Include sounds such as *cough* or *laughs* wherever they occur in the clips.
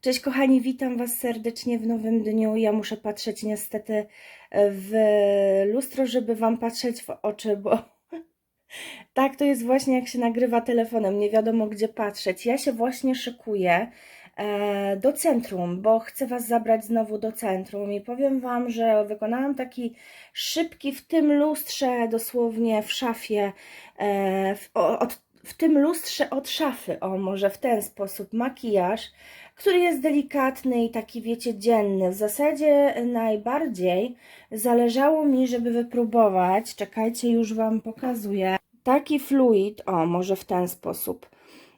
Cześć kochani, witam Was serdecznie w nowym dniu. Ja muszę patrzeć niestety w lustro, żeby Wam patrzeć w oczy, bo *laughs* tak to jest właśnie jak się nagrywa telefonem, nie wiadomo gdzie patrzeć. Ja się właśnie szykuję e, do centrum, bo chcę Was zabrać znowu do centrum i powiem Wam, że wykonałam taki szybki w tym lustrze, dosłownie w szafie, e, w, od, w tym lustrze od szafy, o może w ten sposób, makijaż, który jest delikatny i taki wiecie dzienny. W zasadzie najbardziej zależało mi, żeby wypróbować, czekajcie już Wam pokazuję, taki fluid, o może w ten sposób.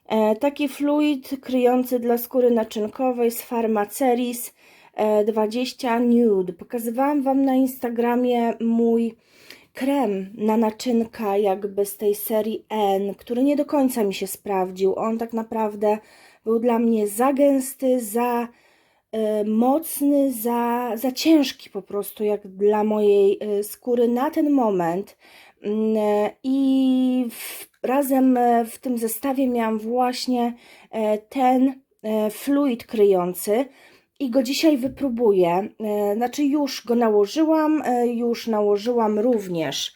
E, taki fluid kryjący dla skóry naczynkowej z Pharmaceris e, 20 Nude. Pokazywałam Wam na Instagramie mój krem na naczynka jakby z tej serii N, który nie do końca mi się sprawdził. On tak naprawdę był dla mnie za gęsty, za e, mocny, za, za ciężki po prostu jak dla mojej e, skóry na ten moment. Mm, e, I w, razem w tym zestawie miałam właśnie ten fluid kryjący i go dzisiaj wypróbuję. Znaczy już go nałożyłam, już nałożyłam również.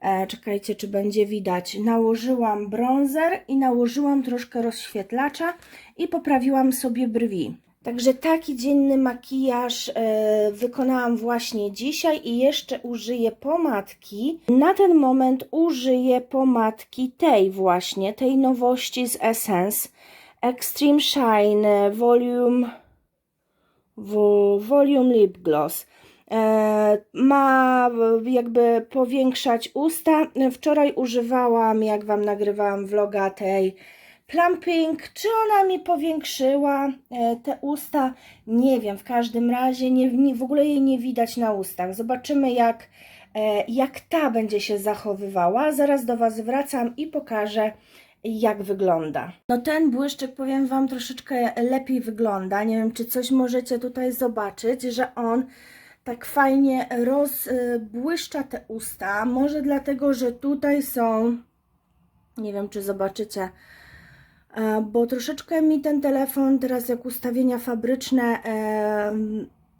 E, Czekajcie, czy będzie widać. Nałożyłam bronzer i nałożyłam troszkę rozświetlacza i poprawiłam sobie brwi. Także taki dzienny makijaż e, wykonałam właśnie dzisiaj i jeszcze użyję pomadki. Na ten moment użyję pomadki tej właśnie, tej nowości z Essence Extreme Shine Volume Volume Lip Gloss. E, ma jakby powiększać usta. Wczoraj używałam, jak Wam nagrywałam vloga tej Plumping. Czy ona mi powiększyła e, te usta? Nie wiem, w każdym razie nie, nie, w ogóle jej nie widać na ustach. Zobaczymy jak, e, jak ta będzie się zachowywała. Zaraz do Was wracam i pokażę jak wygląda. No ten błyszczyk, powiem Wam, troszeczkę lepiej wygląda. Nie wiem, czy coś możecie tutaj zobaczyć, że on tak fajnie rozbłyszcza te usta. Może dlatego, że tutaj są, nie wiem, czy zobaczycie, e, bo troszeczkę mi ten telefon teraz jak ustawienia fabryczne, e,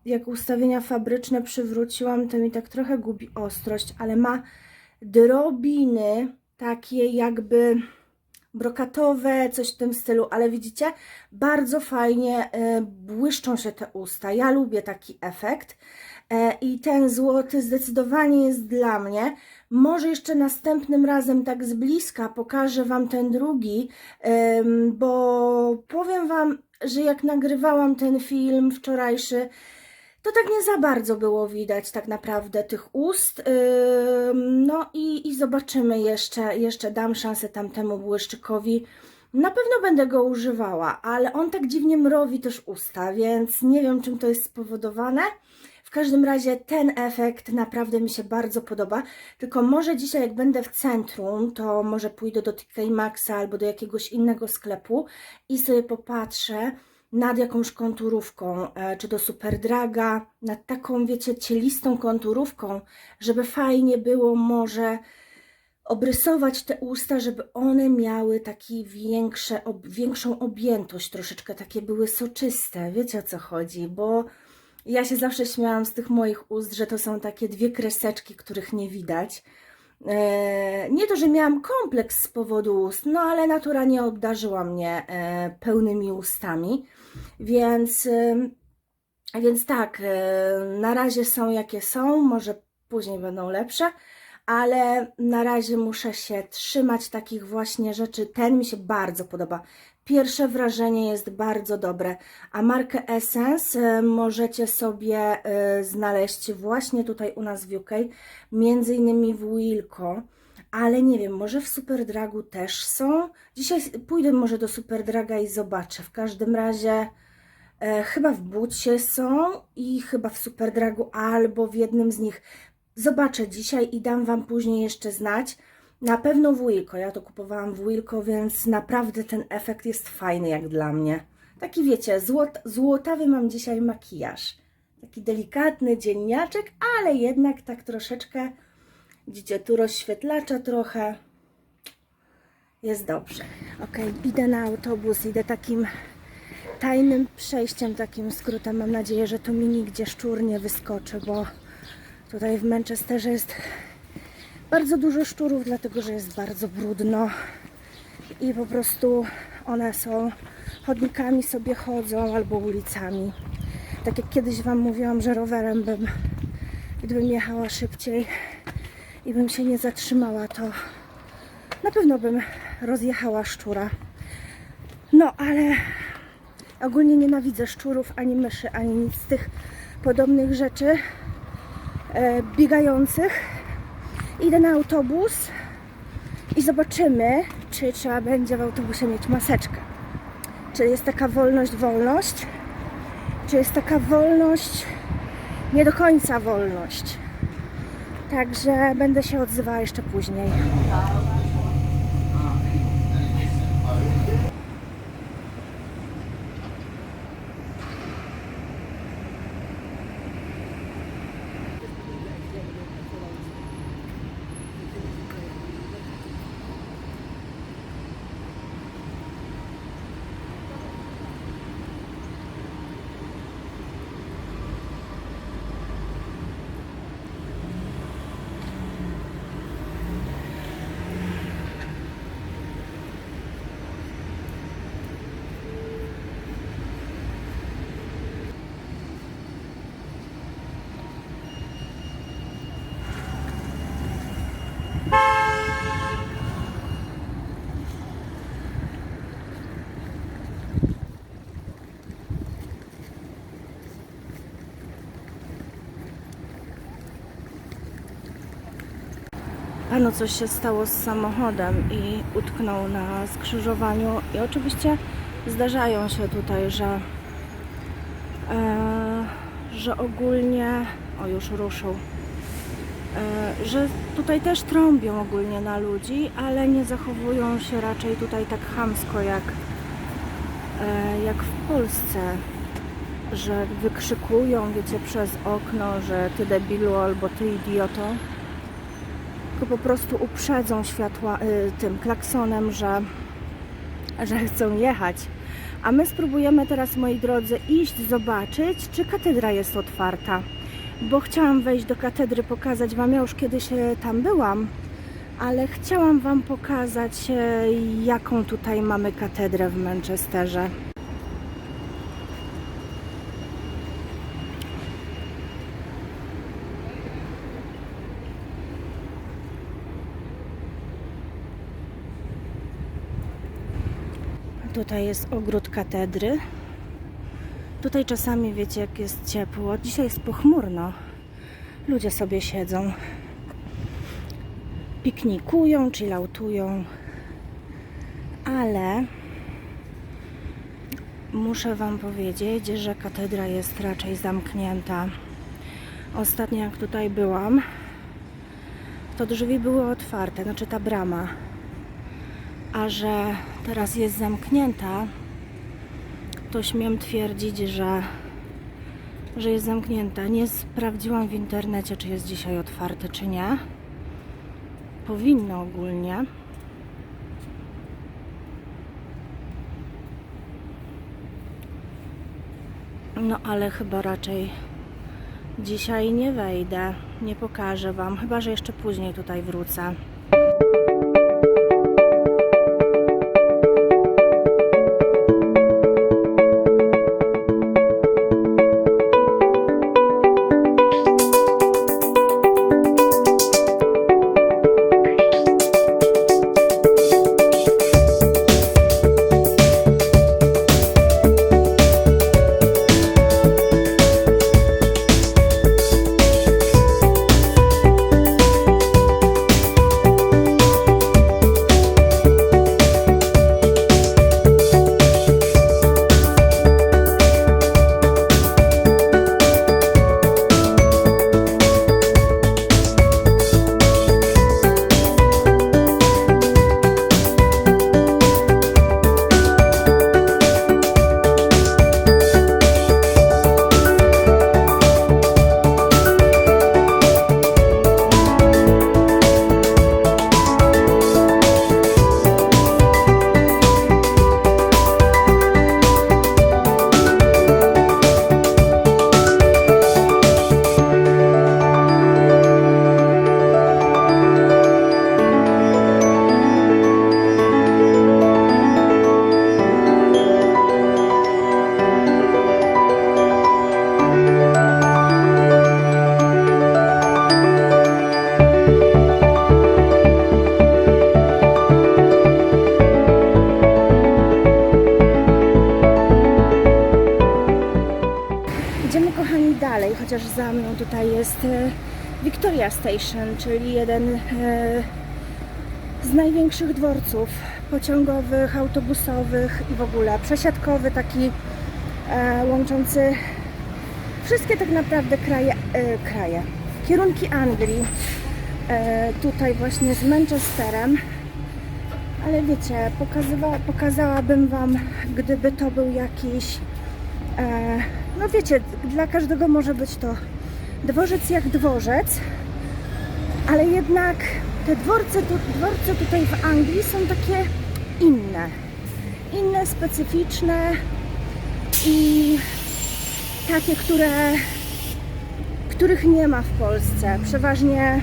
jak ustawienia fabryczne przywróciłam, to mi tak trochę gubi ostrość, ale ma drobiny takie jakby brokatowe, coś w tym stylu, ale widzicie, bardzo fajnie e, błyszczą się te usta. Ja lubię taki efekt i ten złoty zdecydowanie jest dla mnie. Może jeszcze następnym razem tak z bliska pokażę Wam ten drugi, bo powiem Wam, że jak nagrywałam ten film wczorajszy, to tak nie za bardzo było widać tak naprawdę tych ust. No i, i zobaczymy jeszcze, jeszcze dam szansę tamtemu błyszczykowi. Na pewno będę go używała, ale on tak dziwnie mrowi też usta, więc nie wiem czym to jest spowodowane. Każdym razie ten efekt naprawdę mi się bardzo podoba. Tylko może dzisiaj jak będę w centrum, to może pójdę do TK Maxa albo do jakiegoś innego sklepu i sobie popatrzę nad jakąś konturówką, e, czy do Superdraga, nad taką, wiecie, cielistą konturówką, żeby fajnie było może obrysować te usta, żeby one miały taki większe, ob, większą objętość, troszeczkę takie były soczyste, wiecie o co chodzi, bo ja się zawsze śmiałam z tych moich ust, że to są takie dwie kreseczki, których nie widać. E, nie to, że miałam kompleks z powodu ust, no ale natura nie obdarzyła mnie e, pełnymi ustami, więc, ym, więc tak, e, na razie są jakie są, może później będą lepsze, ale na razie muszę się trzymać takich właśnie rzeczy. Ten mi się bardzo podoba. Pierwsze wrażenie jest bardzo dobre, a markę Essence e, możecie sobie e, znaleźć właśnie tutaj u nas w UK, między innymi w Wilko, ale nie wiem, może w Superdragu też są. Dzisiaj pójdę może do Superdraga i zobaczę. W każdym razie e, chyba w Bucie są i chyba w Superdragu albo w jednym z nich. Zobaczę dzisiaj i dam Wam później jeszcze znać. Na pewno w Wilko. Ja to kupowałam w Wilko, więc naprawdę ten efekt jest fajny jak dla mnie. Taki wiecie, złot, złotawy mam dzisiaj makijaż. Taki delikatny dzienniaczek, ale jednak tak troszeczkę, widzicie, tu rozświetlacza trochę. Jest dobrze. Ok, idę na autobus, idę takim tajnym przejściem, takim skrótem. Mam nadzieję, że tu mi nigdzie szczur nie wyskoczy, bo tutaj w Manchesterze jest bardzo dużo szczurów, dlatego że jest bardzo brudno i po prostu one są chodnikami sobie chodzą albo ulicami. Tak jak kiedyś Wam mówiłam, że rowerem bym, gdybym jechała szybciej i bym się nie zatrzymała, to na pewno bym rozjechała szczura. No, ale ogólnie nienawidzę szczurów, ani myszy, ani nic z tych podobnych rzeczy e, biegających. Idę na autobus i zobaczymy, czy trzeba będzie w autobusie mieć maseczkę. Czy jest taka wolność, wolność? Czy jest taka wolność, nie do końca wolność? Także będę się odzywała jeszcze później. Panu coś się stało z samochodem i utknął na skrzyżowaniu. I oczywiście zdarzają się tutaj, że, e, że ogólnie. O, już ruszył. E, że tutaj też trąbią ogólnie na ludzi, ale nie zachowują się raczej tutaj tak chamsko jak, e, jak w Polsce. Że wykrzykują, wiecie, przez okno, że ty debilu albo ty idioto tylko po prostu uprzedzą światła y, tym klaksonem, że, że chcą jechać. A my spróbujemy teraz, moi drodzy, iść zobaczyć, czy katedra jest otwarta. Bo chciałam wejść do katedry, pokazać Wam, ja już kiedyś e, tam byłam, ale chciałam Wam pokazać, e, jaką tutaj mamy katedrę w Manchesterze. Tutaj jest ogród katedry. Tutaj czasami wiecie, jak jest ciepło. Dzisiaj jest pochmurno. Ludzie sobie siedzą, piknikują, chillautują. Ale muszę Wam powiedzieć, że katedra jest raczej zamknięta. Ostatnio jak tutaj byłam, to drzwi były otwarte, znaczy ta brama a że teraz jest zamknięta, to śmiem twierdzić, że, że jest zamknięta. Nie sprawdziłam w internecie, czy jest dzisiaj otwarte, czy nie. Powinno ogólnie. No ale chyba raczej dzisiaj nie wejdę. Nie pokażę Wam, chyba że jeszcze później tutaj wrócę. Największych dworców pociągowych, autobusowych i w ogóle przesiadkowy, taki e, łączący wszystkie tak naprawdę kraje, e, kraje kierunki Anglii. E, tutaj właśnie z Manchesterem. Ale wiecie, pokazywa, pokazałabym Wam, gdyby to był jakiś, e, no wiecie, dla każdego może być to dworzec jak dworzec, ale jednak te dworce, dworce tutaj w Anglii są takie inne. Inne, specyficzne i takie, które, których nie ma w Polsce. Przeważnie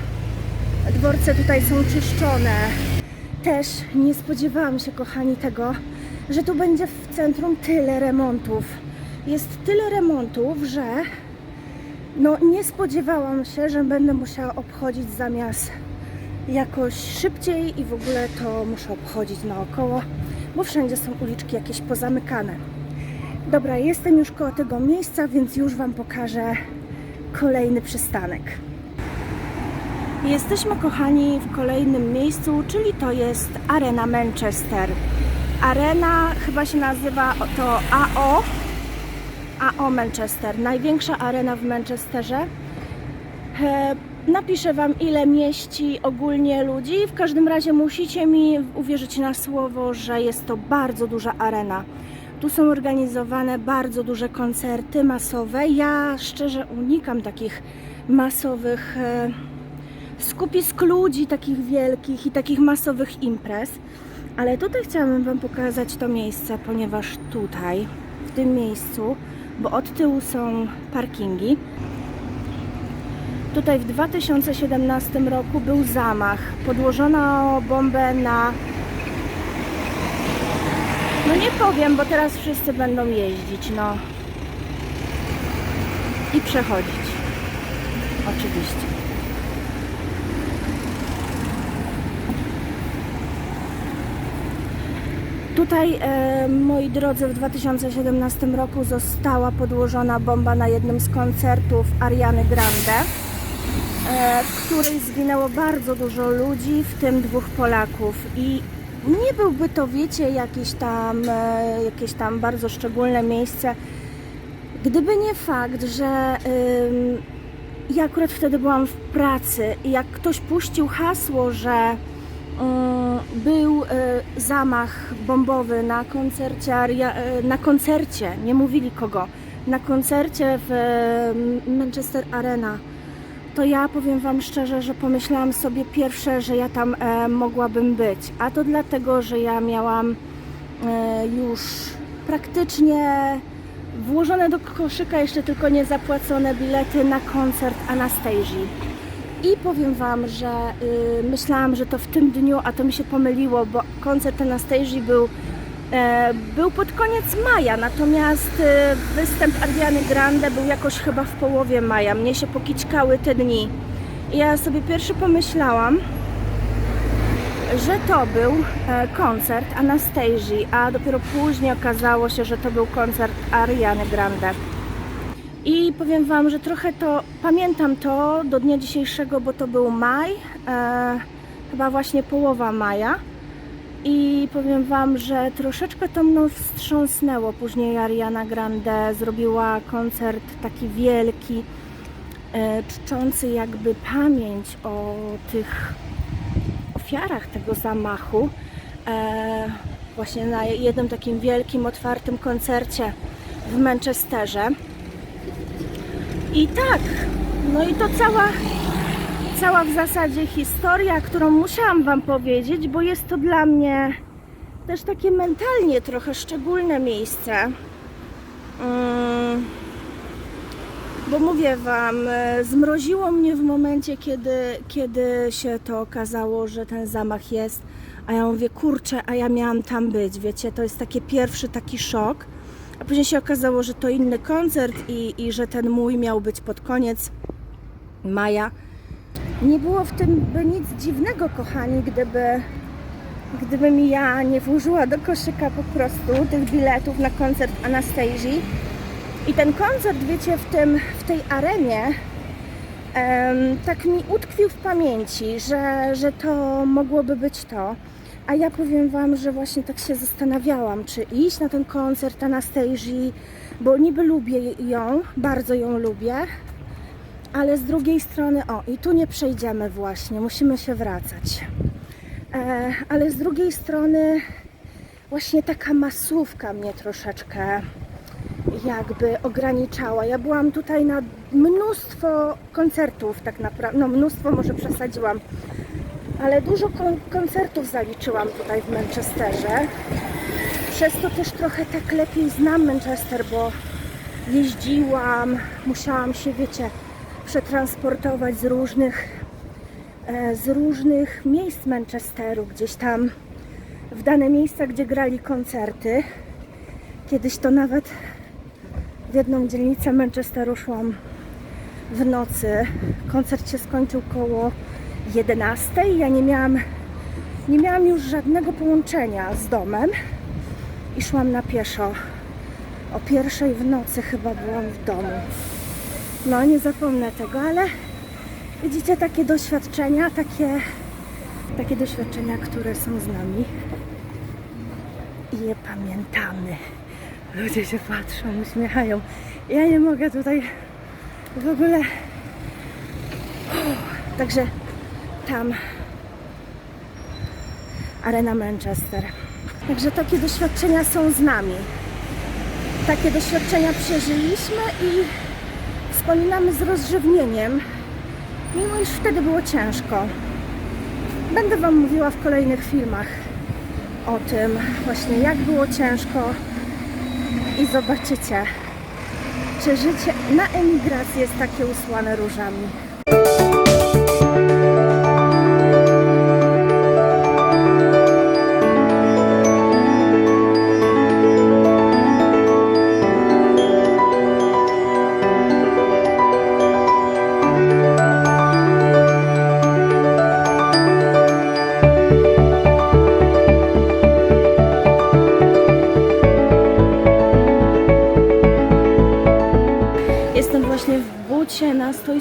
dworce tutaj są czyszczone. Też nie spodziewałam się, kochani, tego, że tu będzie w centrum tyle remontów. Jest tyle remontów, że no nie spodziewałam się, że będę musiała obchodzić zamiast jakoś szybciej i w ogóle to muszę obchodzić naokoło, bo wszędzie są uliczki jakieś pozamykane. Dobra, jestem już koło tego miejsca, więc już Wam pokażę kolejny przystanek. Jesteśmy, kochani, w kolejnym miejscu, czyli to jest Arena Manchester. Arena chyba się nazywa to AO, AO Manchester, największa arena w Manchesterze. Napiszę Wam, ile mieści ogólnie ludzi. W każdym razie musicie mi uwierzyć na słowo, że jest to bardzo duża arena. Tu są organizowane bardzo duże koncerty masowe. Ja szczerze unikam takich masowych e, skupisk ludzi, takich wielkich i takich masowych imprez. Ale tutaj chciałabym Wam pokazać to miejsce, ponieważ tutaj, w tym miejscu, bo od tyłu są parkingi, Tutaj w 2017 roku był zamach. Podłożono bombę na. No nie powiem, bo teraz wszyscy będą jeździć, no. I przechodzić. Oczywiście. Tutaj, e, moi drodzy, w 2017 roku została podłożona bomba na jednym z koncertów Ariany Grande w której zginęło bardzo dużo ludzi, w tym dwóch Polaków. I nie byłby to, wiecie, jakieś tam, e, jakieś tam bardzo szczególne miejsce, gdyby nie fakt, że ym, ja akurat wtedy byłam w pracy i jak ktoś puścił hasło, że ym, był y, zamach bombowy na koncercie, na koncercie, nie mówili kogo, na koncercie w Manchester Arena to ja powiem Wam szczerze, że pomyślałam sobie pierwsze, że ja tam e, mogłabym być. A to dlatego, że ja miałam e, już praktycznie włożone do koszyka jeszcze tylko niezapłacone bilety na koncert Anastazji. I powiem Wam, że y, myślałam, że to w tym dniu, a to mi się pomyliło, bo koncert Anastazji był Był pod koniec maja, natomiast e, występ Ariany Grande był jakoś chyba w połowie maja. Mnie się pokićkały te dni. I ja sobie pierwszy pomyślałam, że to był e, koncert Anastazji, a dopiero później okazało się, że to był koncert Ariany Grande. I powiem Wam, że trochę to pamiętam to do dnia dzisiejszego, bo to był maj, e, chyba właśnie połowa maja. I powiem Wam, że troszeczkę to mną wstrząsnęło. Później Ariana Grande zrobiła koncert taki wielki, e, czczący jakby pamięć o tych ofiarach tego zamachu. E, właśnie na jednym takim wielkim, otwartym koncercie w Manchesterze. I tak, no i to cała cała w zasadzie historia, którą musiałam Wam powiedzieć, bo jest to dla mnie też takie mentalnie trochę szczególne miejsce. Mm, Bo mówię Wam, e, zmroziło mnie w momencie, kiedy, kiedy się to okazało, że ten zamach jest. A ja mówię, kurczę, a ja miałam tam być. Wiecie, to jest taki pierwszy taki szok. A później się okazało, że to inny koncert i, i że ten mój miał być pod koniec maja. Nie było w tym by nic dziwnego, kochani, gdyby, gdybym ja nie włożyła do koszyka po prostu tych biletów na koncert Anastazji. I ten koncert, wiecie, w, tym, w tej arenie Em, tak mi utkwił w pamięci, że, że to mogłoby być to. A ja powiem Wam, że właśnie tak się zastanawiałam, czy iść na ten koncert Anastasia, bo niby lubię ją, bardzo ją lubię, ale z drugiej strony, o i tu nie przejdziemy właśnie, musimy się wracać. E, ale z drugiej strony właśnie taka masówka mnie troszeczkę jakby ograniczała. Ja byłam tutaj na mnóstwo koncertów, tak naprawdę, no mnóstwo może przesadziłam, ale dużo kon- koncertów zaliczyłam tutaj w Manchesterze. Przez to też trochę tak lepiej znam Manchester, bo jeździłam, musiałam się, wiecie, przetransportować z różnych, e, z różnych miejsc Manchesteru, gdzieś tam w dane miejsca, gdzie grali koncerty. Kiedyś to nawet w jedną dzielnicę Manchesteru szłam w nocy. Koncert się skończył koło 11. Ja nie miałam, nie miałam już żadnego połączenia z domem i szłam na pieszo. O pierwszej w nocy chyba byłam w domu. No nie zapomnę tego, ale widzicie takie doświadczenia, takie, takie doświadczenia, które są z nami i je pamiętamy. Ludzie się patrzą, uśmiechają. Ja nie mogę tutaj w ogóle. Także tam Arena Manchester. Także takie doświadczenia są z nami. Takie doświadczenia przeżyliśmy i wspominamy z rozrzewnieniem, mimo iż wtedy było ciężko. Będę Wam mówiła w kolejnych filmach o tym właśnie jak było ciężko i zobaczycie, czy życie na emigracji jest takie usłane różami.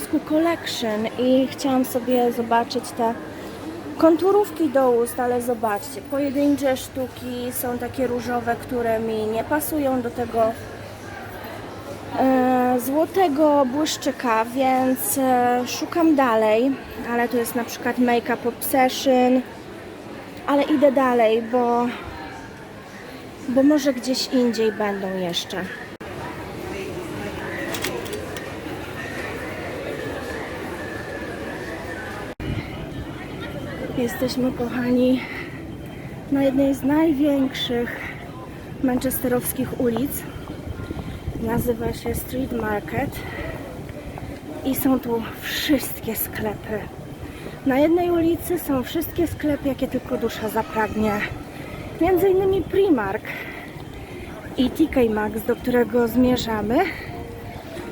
Stoisku Collection i chciałam sobie zobaczyć te konturówki do ust, ale zobaczcie, pojedyncze sztuki są takie różowe, które mi nie pasują do tego e, złotego błyszczyka, więc e, szukam dalej, ale tu jest na przykład Make Up Obsession, ale idę dalej, bo, bo może gdzieś indziej będą jeszcze. Jesteśmy, kochani, na jednej z największych manchesterowskich ulic. Nazywa się Street Market i są tu wszystkie sklepy. Na jednej ulicy są wszystkie sklepy, jakie tylko dusza zapragnie. Między innymi Primark i TK Maxx, do którego zmierzamy.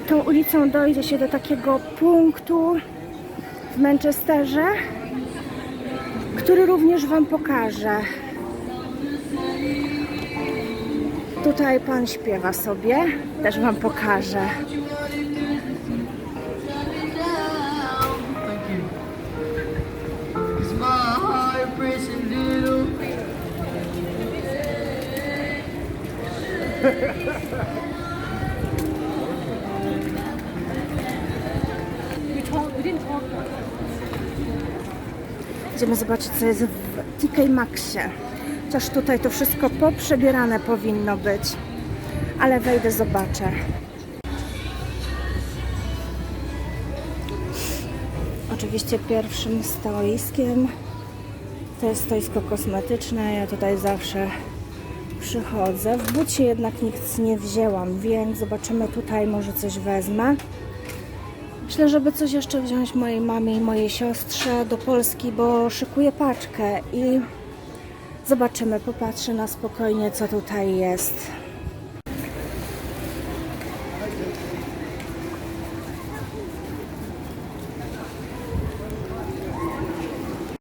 Tą ulicą dojdzie się do takiego punktu w Manchesterze, który również Wam pokażę. Tutaj pan śpiewa sobie, też Wam pokażę. My heart breaks a little. Idziemy zobaczyć, co jest w TK Maxie. Chociaż tutaj to wszystko poprzebierane powinno być. Ale wejdę, zobaczę. Oczywiście pierwszym stoiskiem to jest stoisko kosmetyczne. Ja tutaj zawsze przychodzę. W bucie jednak nic nie wzięłam, więc zobaczymy tutaj, może coś wezmę. Myślę, żeby coś jeszcze wziąć mojej mamie i mojej siostrze do Polski, bo szykuję paczkę i zobaczymy, popatrzę na spokojnie, co tutaj jest.